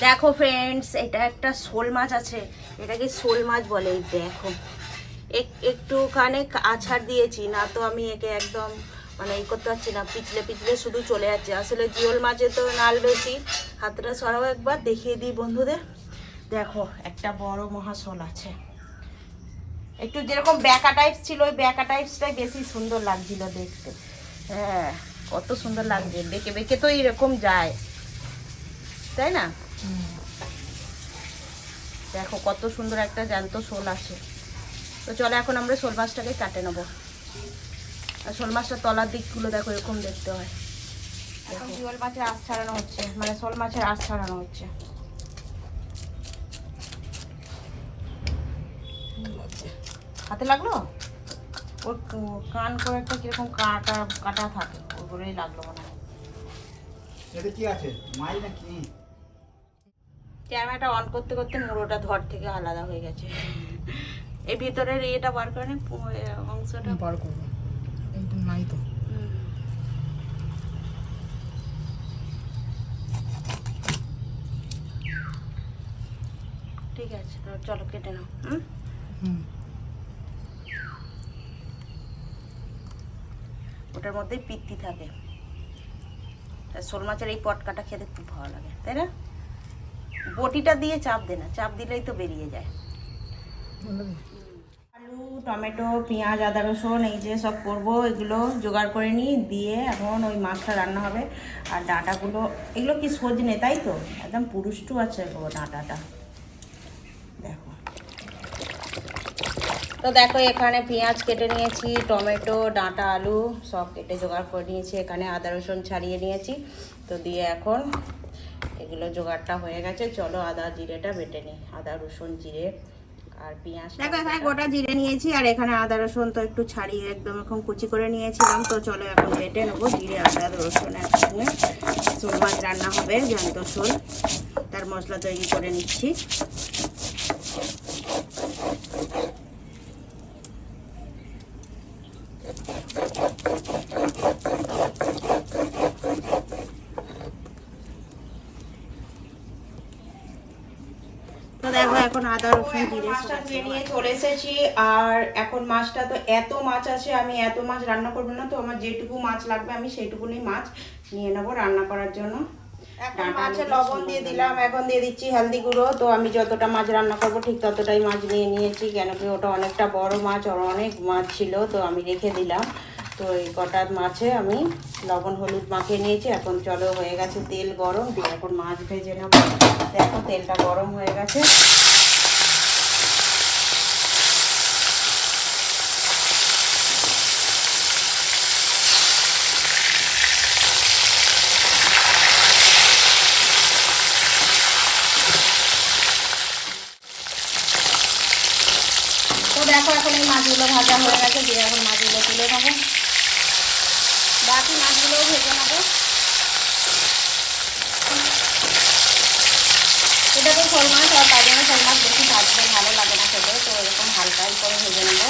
দেখো ফ্রেন্ডস এটা একটা শোল মাছ আছে। এটাকে শোল মাছ বলে দেখো। এক- একটুখানি আছাড় দিয়েছি, না তো আমি একে একদম মানে ই করতে পারছি না, পিছলে পিছলে শুধু চলে যাচ্ছে। আসলে জিওল মাছে তো নাল বেশি। হাতটা সরাও একবার, দেখিয়ে দিই বন্ধুদের। দেখো, একটা বড় মহাশোল আছে। একটু যেরকম ব্যাকা টাইপস ছিল, ওই ব্যাকা টাইপসটাই বেশি সুন্দর লাগছিল দেখতে। হ্যাঁ কত সুন্দর লাগছে। বেঁকে বেঁকে তো এরকম যায়। তাই না? দেখো কত সুন্দর একটা জ্যান্ত শোল আছে। তো চলো এখন আমরা শোল মাছটাকে কাটে নেব। আর শোল মাছটা তলার দিকগুলো দেখো এরকম দেখতে হয়। এখন জিওল মাছের আঁশ ছাড়ানো হচ্ছে। মানে শোল মাছের আঁশ ছাড়ানো হচ্ছে। হাতে লাগল? ওর কান করে একটা কীরকম কাটা কাটা থাকে। ওগুলোই লাগল মনে হয়। এটা কি আছে? মাই না কি ক্যামেরাটা অন করতে করতে মুড়োটা ধর থেকে আলাদা হয়ে গেছে। এই ভিতরের ইয়েটা বার করে অংশটা। বার করব। এইটা নাই তো। ঠিক আছে তো চলো কেটে নাও হুম? ওটার মধ্যেই পিত্তি থাকে। শোল মাছের এই পটকাটা খেতে খুব ভালো লাগে তাই না? বটিটা দিয়ে চাপ দে না, চাপ দিলেই তো বেরিয়ে যায়। আলু, টমেটো, পেঁয়াজ, আদা, রসুন, এই যে সব করব, এগুলো জোগাড় করে নিই দিয়ে এখন ওই মাছটা রান্না হবে। আর ডাঁটাগুলো, এগুলো কি সজনে, তাই তো? একদম পুরুষ্টু আছে ডাঁটাটা। দেখো। তো দেখো, এখানে পেঁয়াজ কেটে নিয়েছি, টমেটো, ডাঁটা, আলু সব কেটে জোগাড় করে নিয়েছি। এখানে আদা, রসুন ছাড়িয়ে নিয়েছি। তো দিয়ে এখন এগুলো জোগাড়টা হয়ে গেছে। চলো আদা জিরেটা বেটে নিই। আদা রসুন জিরে আর পেঁয়াজ দেখো এখানে গোটা জিরে নিয়েছি আর এখানে আদা রসুন তো একটু ছাড়িয়ে একদম এখন কুচি করে নিয়েছিলাম। তো চলো এখন বেটে নেব জিরে আদা রসুন একসঙ্গে। শোল মাছ রান্না হবে জ্যান্ত শোল। তার মশলা তৈরি করে নিচ্ছি তো দেখো এখন আদা রসুন জিরে নিয়ে চলে এসেছি আর এখন মাছটা তো এত মাছ আছে আমি এত মাছ রান্না করব না তো আমার যেটুকু মাছ লাগবে আমি সেইটুকুনি মাছ নিয়ে নেব রান্না করার জন্য। এখন মাছে লবণ দিয়ে দিলাম এখন দিয়ে দিচ্ছি হলদি গুঁড়ো তো আমি যতটা মাছ রান্না করব ঠিক ততটাই মাছ নিয়ে নিয়েছি কেন কি ওটা অনেকটা বড় মাছ আর অনেক মাছ ছিল তো আমি রেখে দিলাম। তো এই কটা মাছে আমি লবণ, হলুদ মাখিয়ে নিয়েছি। এখন চলো হয়ে গেছে তেল গরম, দিয়ে এখন মাছ ভেজে নেব। দেখো তেলটা গরম হয়ে গেছে। দেখো এখন এই মাছগুলো ভাজা হয়ে গেছে, দিয়ে এখন মাছগুলো তুলে নেব। বাকি মাছগুলোও ভেজে নেব। এটা তো শোল মাছ, আর জন্য শোল মাছ বেশি ভাজতে ভালো লাগে না খেতে, তো এরকম হালকাই করে ভেজে নেব।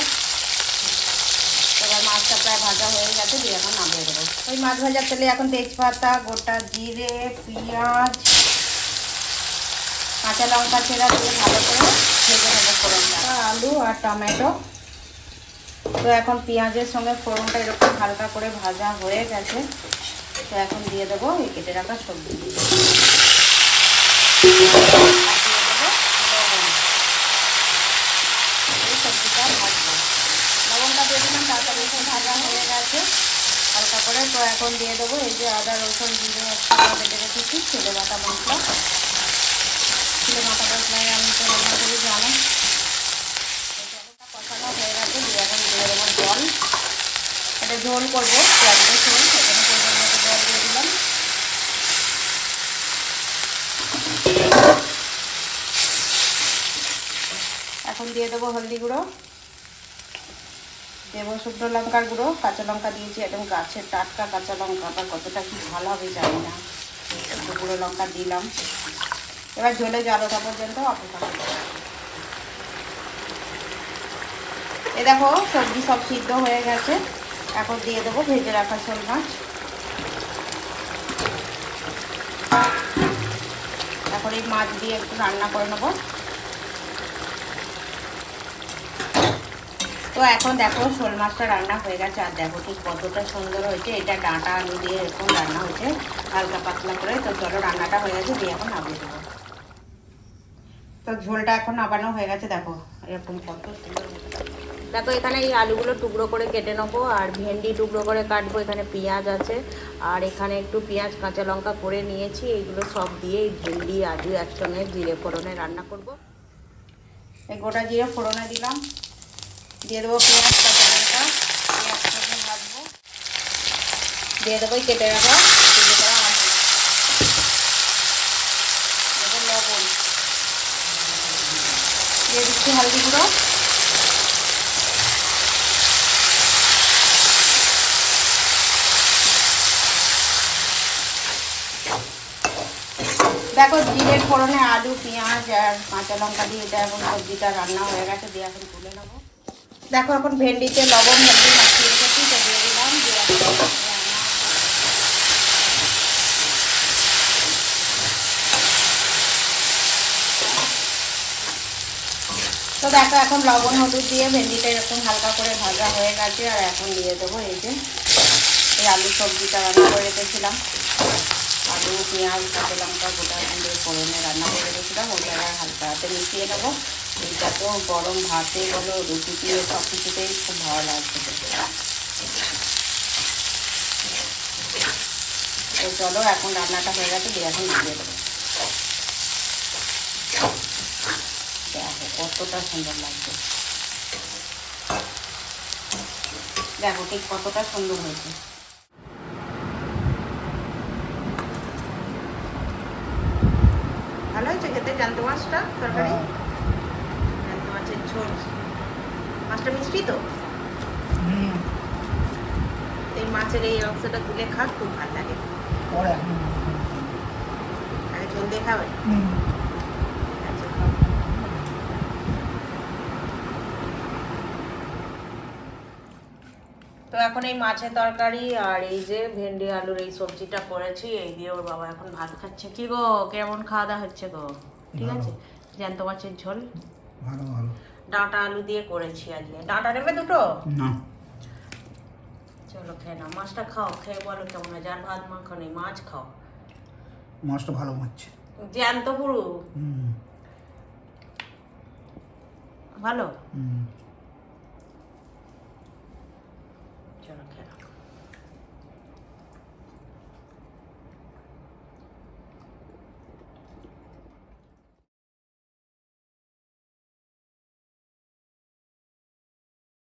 এবার মাছটা প্রায় ভাজা হয়ে গেছে, দিয়ে এখন নামিয়ে দেবো। ওই মাছ ভাজার তেলে এখন তেজপাতা, গোটা জিরে, পেঁয়াজ, কাঁচা লঙ্কা ছেঁড়া দিয়ে ভালো করে ভেজে নেব ফোড়নটা। আলু আর টমেটো। তো এখন পেঁয়াজের সঙ্গে ফোড়নটা এরকম হালকা করে ভাজা হয়ে গেছে, তো এখন দিয়ে দেবো এই কেটে রাখা সবজি। দিয়ে সবজিটা ভাজবো। লবণটা দিয়ে দিলাম, তারপরে ভাজা হয়ে গেছে, হালকা করে। তো এখন দিয়ে দেবো এই যে আদা, রসুন একসাথে বেটে রেখেছি ছেলে বাটা মশলা। ছেলে বাটা মশলায় আমি তো রান্না করি, জানো জলটা কষানো হয়ে গেছে দিয়ে এখন দিয়ে দেবো জল এটা ঝোল করব। জলটা ঝোল, সেখানে দিয়ে দিলাম। এখন দিয়ে দেবো হলদি গুঁড়ো, দেবো শুকনো লঙ্কার গুঁড়ো, কাঁচা লঙ্কা দিয়েছি, একদম গাছের টাটকা কাঁচা লঙ্কাটা কতটা কি ভালো হবে জানি না। একটু গুঁড়ো লঙ্কা দিলাম। এবার ঝোলে জল ওঠা পর্যন্ত অপেক্ষা করব এ দেখো, সবজি সব সিদ্ধ হয়ে গেছে। এখন দিয়ে দেবো, ভেজে রাখা শোল মাছ। এখন এই মাছ দিয়ে একটু রান্না করে নেব। তো এখন দেখো, শোল মাছটা রান্না হয়ে গেছে, আর দেখো ঠিক কতটা সুন্দর হয়েছে। এটা ডাঁটা আলু দিয়ে এরকম রান্না হয়েছে, হালকা পাতলা করে। তো চলো, রান্নাটা হয়ে গেছে, দিয়ে এখন নামিয়ে দেবো। তো ঝোলটা এখন নাবানো হয়ে গেছে, দেখো। এরকম কত দেখো, এখানে এই আলুগুলো টুকরো করে কেটে নেব, আর ভেন্ডি টুকরো করে কাটবো, এখানে পেঁয়াজ আছে। আর এখানে একটু পেঁয়াজ, কাঁচা লঙ্কা করে নিয়েছি, এইগুলো সব দিয়ে এই ভেন্ডি, আলু একসঙ্গে জিরে ফোড়নে রান্না করব। এই গোটা জিরে ফোড়নে দিলাম। দিয়ে দেবো পেঁয়াজ, কাঁচা লঙ্কা ভাজবো। দিয়ে দেবো কেটে রাখা কেটে করা আলু দেবো লবণ দিয়ে দিচ্ছি হলদি গুঁড়ো। দেখো জিরের ফোড়নে আলু, পেঁয়াজ আর কাঁচা লঙ্কা দিয়ে এটা এখন সবজিটা রান্না হয়ে গেছে, দিয়ে এখন তুলে নেব। দেখো, এখন ভেন্ডিতে লবণ, হলদি মাখিয়ে রেখেছি তো দিয়ে দিলাম, দিয়ে তো দেখো, এখন লবণ, হলুদ দিয়ে ভেন্ডিটা এরকম হালকা করে ভাজা হয়ে গেছে, আর এখন দিয়ে দেবো এই যে এই আলু সবজিটা রান্না করে রেখেছিলাম। আলু, পেঁয়াজ, কাঁচা লঙ্কা, গোটা দিয়ে ফোড়নে রান্না করে রেখেছিলাম, ওটা হালকা হাতে মিশিয়ে নেব। এইটা তো গরম ভাতে বলো, রুটি দিয়ে সব কিছুতেই খুব ভালো লাগছে তো চলো, এখন রান্নাটা হয়ে গেছে, দিয়ে এখন নামিয়ে দেবো দেখো কতটা সুন্দর লাগছে। দেখো ঠিক কতটা সুন্দর হয়েছে। ভালো হয়েছে খেতে? জানতো মাছটা তরকারি। জানতো মাছের ঝোল। মাছটা মিষ্টি তো? এই মাছের এই অংশটা তুলে খা খুব ভালো লাগে। আগে ঝোল দিয়ে খাবে হুম আচ্ছা, খাও। তো এখন এই মাছের তরকারি আর এই যে ভেন্ডি আলুর এই সবজিটা করেছি এই দিয়ে ওর বাবা এখন ভাত খাচ্ছে। কি গো কেমন খাওয়া দাওয়া হচ্ছে গো? ঠিক আছে? জ্যান্ত মাছের ঝোল? ভালো ভালো। ডাঁটা আলু দিয়ে করেছি আজকে। ডাঁটা নেবে দুটো? না। চলো খেয়ে নাও। মাছটা খাও খেয়ে বলো কেমন হয়। যার ভাত মাখো নেই মাছ খাও। মাছটা ভালো মাছ জ্যান্ত পুরু? ভালো? হুম। Okay.